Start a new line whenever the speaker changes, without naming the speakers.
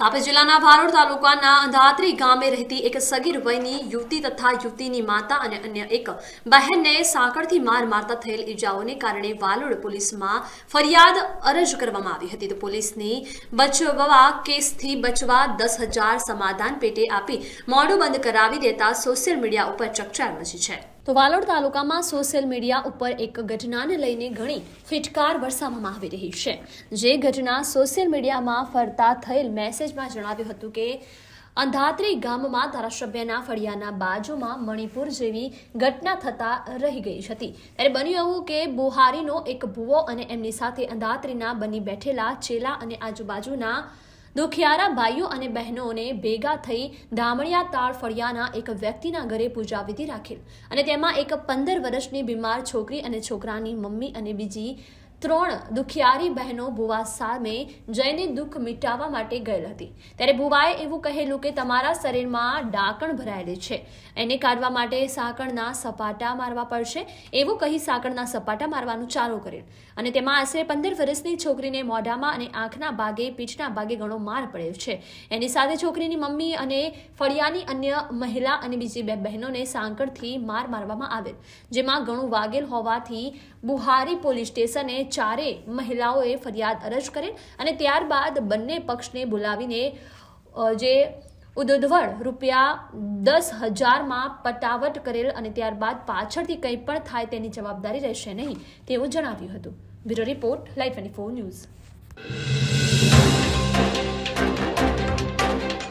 તાપી જિલ્લાના ભારોડ તાલુકાના અંધાત્રી ગામે રહેતી એક સગીર વયની યુવતી તથા યુવતીની માતા અને અન્ય એક બહેનને સાંકળથી માર મારતા થયેલ ઈજાઓને કારણે વાલોડ પોલીસમાં ફરિયાદ અરજ કરવામાં આવી હતી. તો પોલીસની બચવા કેસથી બચવા દસ હજાર સમાધાન પેટે આપી મોઢું બંધ કરાવી દેતા સોશિયલ મીડિયા ઉપર ચકચાર મચી છે. તો વાલોડ તાલુકામાં સોશિયલ મીડિયા ઉપર એક ઘટનાને લઈને ઘણી ફિટકાર વરસાવવામાં આવી રહી છે. જે ઘટના સોશિયલ મીડિયામાં ફરતા થયેલ મેસેજમાં જણાવ્યું હતું કે, અંધાત્રી ગામમાં ધારાસભ્યના ફળિયાના બાજુમાં મણિપુર જેવી ઘટના થતા રહી ગઈ હતી. ત્યારે બન્યું એવું કે, બુહારીનો એક ભૂવો અને એમની સાથે અંધાત્રીના બની બેઠેલા ચેલા અને આજુબાજુના દુખિયારા ભાઈઓ અને બહેનોને ભેગા થઈ ધામણિયા તાળ ફળિયાના એક વ્યક્તિના ઘરે પૂજા વિધિ રાખેલ. અને તેમાં એક પંદર વર્ષની બીમાર છોકરી અને છોકરાની મમ્મી અને બીજી ત્રણ દુખિયારી બહેનો ભુવા સામે જઈને દુઃખ મિટાવવા માટે ગયેલ હતી. ત્યારે ભુવાએ એવું કહેલું કે તમારા શરીરમાં ડાકણ ભરાયેલી છે. એને કાઢવા માટે સાંકળના સપાટા મારવા પડશે. એવું કહી સાંકળના સપાટા મારવાનું ચાલુ કર્યું. અને તેમાં આશરે પંદર વર્ષની છોકરીને મોઢામાં અને આંખના ભાગે, પીઠના ભાગે ઘણો માર પડ્યો છે. એની સાથે છોકરીની મમ્મી અને ફળિયાની અન્ય મહિલા અને બીજી બે બહેનોને સાંકળથી માર મારવામાં આવેલ, જેમાં ઘણું વાગેલ હોવાથી બુહારી પોલીસ સ્ટેશને ચારે મહિલાઓએ ફરિયાદ અરજ કરેલ અને ત્યારબાદ બંને પક્ષને બોલાવીને જે ઉદધવળ રૂપિયા દસ હજારમાં પટાવટ કરેલ અને ત્યારબાદ પાછળથી કંઈ પણ થાય તેની જવાબદારી રહેશે નહીં તેવું જણાવ્યું હતું. Bureau report live twenty four news.